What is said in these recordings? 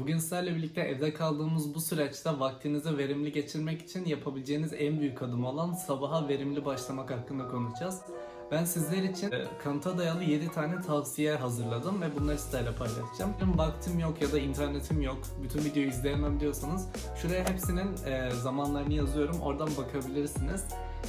Bugün sizlerle birlikte evde kaldığımız bu süreçte vaktinizi verimli geçirmek için yapabileceğiniz en büyük adım olan sabaha verimli başlamak hakkında konuşacağız. Ben sizler için e, kanıta dayalı 7 tane tavsiye hazırladım ve bunları sizlerle paylaşacağım. Benim vaktim yok ya da internetim yok, bütün videoyu izleyemem diyorsanız şuraya hepsinin e, zamanlarını yazıyorum, oradan bakabilirsiniz.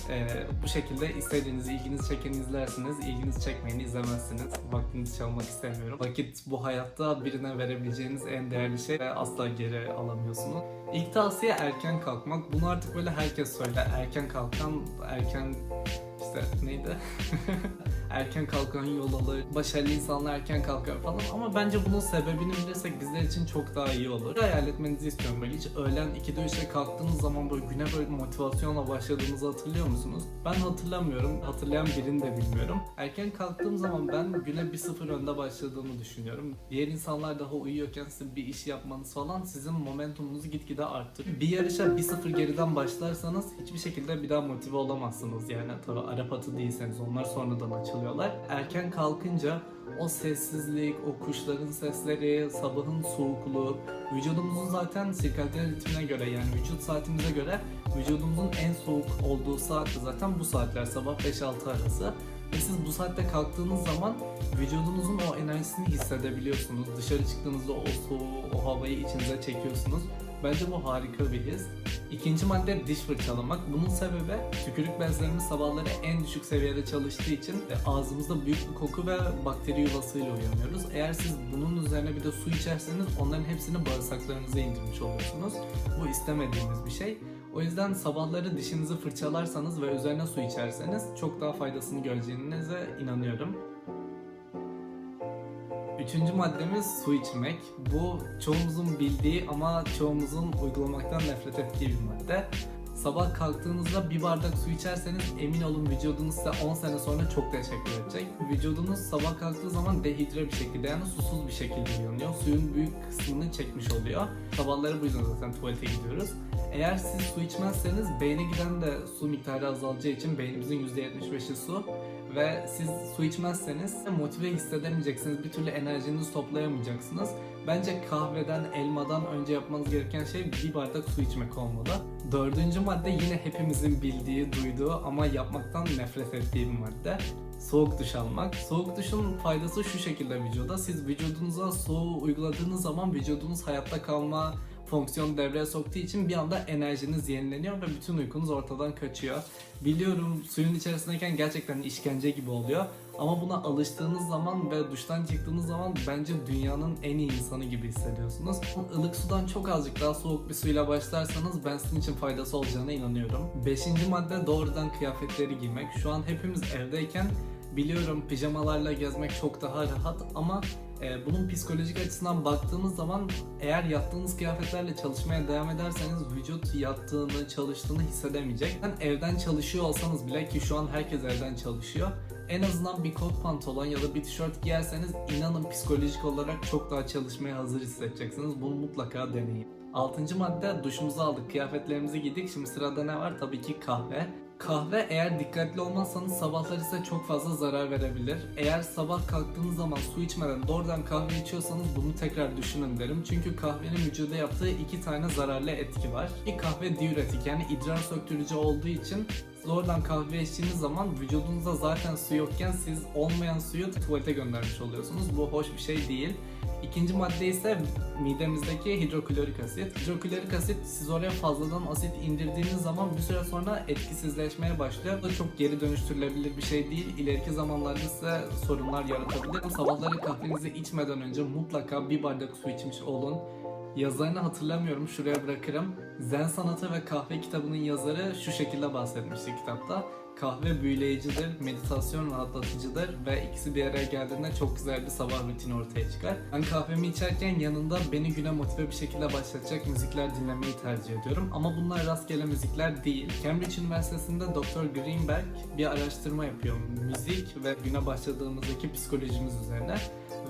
E, bu şekilde istediğiniz, ilginizi çekeni izlersiniz, ilginizi çekmeyeni izlemezsiniz. Vaktinizi çalmak istemiyorum. Vakit bu hayatta birine verebileceğiniz en değerli şey ve asla geri alamıyorsunuz. İlk tavsiye erken kalkmak. Bunu artık böyle herkes söyler. Erken kalkan, erken işte neydi? erken kalkan yol alır, başarılı insanlar erken kalkar falan ama bence bunun sebebini bilirsek bizler için çok daha iyi olur. Hayal etmenizi istiyorum böyle hiç öğlen 2'de 3'te kalktığınız zaman böyle güne böyle motivasyonla başladığınızı hatırlıyor musunuz? Ben hatırlamıyorum, hatırlayan birini de bilmiyorum. Erken kalktığım zaman ben güne 1-0 önde başladığımı düşünüyorum. Diğer insanlar daha uyuyorken sizin bir iş yapmanız falan sizin momentumunuzu gitgide arttırır. Bir yarışa 1-0 geriden başlarsanız hiçbir şekilde bir daha motive olamazsınız yani tabii Arap değilseniz onlar sonradan açılıyorlar. Erken kalkınca o sessizlik, o kuşların sesleri, sabahın soğukluğu, vücudumuzun zaten sirkadiyen ritmine göre yani vücut saatimize göre vücudumuzun en soğuk olduğu saat de zaten bu saatler sabah 5-6 arası. Ve siz bu saatte kalktığınız zaman vücudunuzun o enerjisini hissedebiliyorsunuz. Dışarı çıktığınızda o soğuğu, o havayı içinize çekiyorsunuz. Bence bu harika bir his. İkinci madde diş fırçalamak. Bunun sebebi tükürük bezlerimiz sabahları en düşük seviyede çalıştığı için e, ağzımızda büyük bir koku ve bakteri yuvasıyla uyanıyoruz. Eğer siz bunun üzerine bir de su içerseniz onların hepsini bağırsaklarınıza indirmiş oluyorsunuz. Bu istemediğimiz bir şey. O yüzden sabahları dişinizi fırçalarsanız ve üzerine su içerseniz çok daha faydasını göreceğinize inanıyorum. Üçüncü maddemiz su içmek. Bu çoğumuzun bildiği ama çoğumuzun uygulamaktan nefret ettiği bir madde. Sabah kalktığınızda bir bardak su içerseniz emin olun vücudunuz size 10 sene sonra çok teşekkür edecek. Vücudunuz sabah kalktığı zaman dehidre bir şekilde yani susuz bir şekilde uyanıyor. Suyun büyük kısmını çekmiş oluyor. Sabahları bu yüzden zaten tuvalete gidiyoruz. Eğer siz su içmezseniz beyne giden de su miktarı azalacağı için beynimizin %75'i su ve siz su içmezseniz motive hissedemeyeceksiniz. Bir türlü enerjinizi toplayamayacaksınız. Bence kahveden, elmadan önce yapmanız gereken şey bir bardak su içmek olmalı. Dördüncü madde yine hepimizin bildiği, duyduğu ama yapmaktan nefret ettiği bir madde. Soğuk duş almak. Soğuk duşun faydası şu şekilde vücuda. Siz vücudunuza soğuğu uyguladığınız zaman vücudunuz hayatta kalma fonksiyonu devreye soktuğu için bir anda enerjiniz yenileniyor ve bütün uykunuz ortadan kaçıyor. Biliyorum suyun içerisindeyken gerçekten işkence gibi oluyor. Ama buna alıştığınız zaman ve duştan çıktığınız zaman bence dünyanın en iyi insanı gibi hissediyorsunuz. Ilık sudan çok azıcık daha soğuk bir suyla başlarsanız ben sizin için faydası olacağına inanıyorum. Beşinci madde doğrudan kıyafetleri giymek. Şu an hepimiz evdeyken biliyorum pijamalarla gezmek çok daha rahat ama e, bunun psikolojik açısından baktığımız zaman eğer yattığınız kıyafetlerle çalışmaya devam ederseniz vücut yattığını, çalıştığını hissedemeyecek. Yani evden çalışıyor olsanız bile ki şu an herkes evden çalışıyor. En azından bir kot pantolon ya da bir tişört giyerseniz inanın psikolojik olarak çok daha çalışmaya hazır hissedeceksiniz. Bunu mutlaka deneyin. Altıncı madde duşumuzu aldık, kıyafetlerimizi giydik. Şimdi sırada ne var? Tabii ki kahve. Kahve eğer dikkatli olmazsanız sabahları size çok fazla zarar verebilir. Eğer sabah kalktığınız zaman su içmeden doğrudan kahve içiyorsanız bunu tekrar düşünün derim. Çünkü kahvenin vücuda yaptığı iki tane zararlı etki var. Bir kahve diüretik yani idrar söktürücü olduğu için doğrudan kahve içtiğiniz zaman vücudunuzda zaten su yokken siz olmayan suyu tuvalete göndermiş oluyorsunuz. Bu hoş bir şey değil. İkinci madde ise midemizdeki hidroklorik asit. Hidroklorik asit siz oraya fazladan asit indirdiğiniz zaman bir süre sonra etkisizleşmeye başlıyor. Bu da çok geri dönüştürülebilir bir şey değil. İleriki zamanlarda size sorunlar yaratabilir. Sabahları kahvenizi içmeden önce mutlaka bir bardak su içmiş olun. Yazarını hatırlamıyorum şuraya bırakırım. Zen Sanatı ve Kahve kitabının yazarı şu şekilde bahsetmişti kitapta. Kahve büyüleyicidir, meditasyon rahatlatıcıdır ve ikisi bir araya geldiğinde çok güzel bir sabah rutini ortaya çıkar. Ben kahvemi içerken yanında beni güne motive bir şekilde başlatacak müzikler dinlemeyi tercih ediyorum. Ama bunlar rastgele müzikler değil. Cambridge Üniversitesi'nde Dr. Greenberg bir araştırma yapıyor. Müzik ve güne başladığımızdaki psikolojimiz üzerine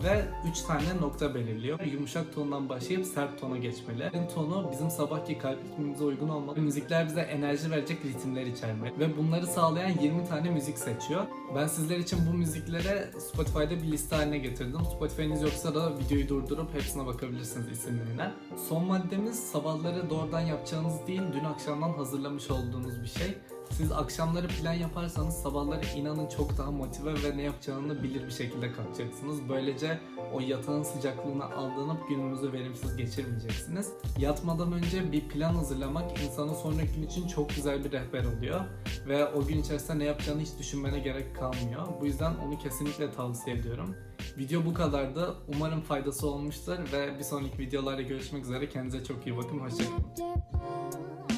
ve 3 tane nokta belirliyor. Yumuşak tondan başlayıp sert tona geçmeli. En tonu bizim sabahki kalp ritmimize uygun olmalı. Müzikler bize enerji verecek ritimler içermeli. Ve bunları sağlayan 20 tane müzik seçiyor. Ben sizler için bu müziklere Spotify'da bir liste haline getirdim. Spotify'ınız yoksa da videoyu durdurup hepsine bakabilirsiniz isimlerine. Son maddemiz sabahları doğrudan yapacağınız değil, dün akşamdan hazırlamış olduğunuz bir şey. Siz akşamları plan yaparsanız sabahları inanın çok daha motive ve ne yapacağını bilir bir şekilde kalkacaksınız. Böylece o yatağın sıcaklığına aldanıp gününüzü verimsiz geçirmeyeceksiniz. Yatmadan önce bir plan hazırlamak insanın sonraki gün için çok güzel bir rehber oluyor. Ve o gün içerisinde ne yapacağını hiç düşünmene gerek kalmıyor. Bu yüzden onu kesinlikle tavsiye ediyorum. Video bu kadardı. Umarım faydası olmuştur ve bir sonraki videolarda görüşmek üzere. Kendinize çok iyi bakın. Hoşçakalın.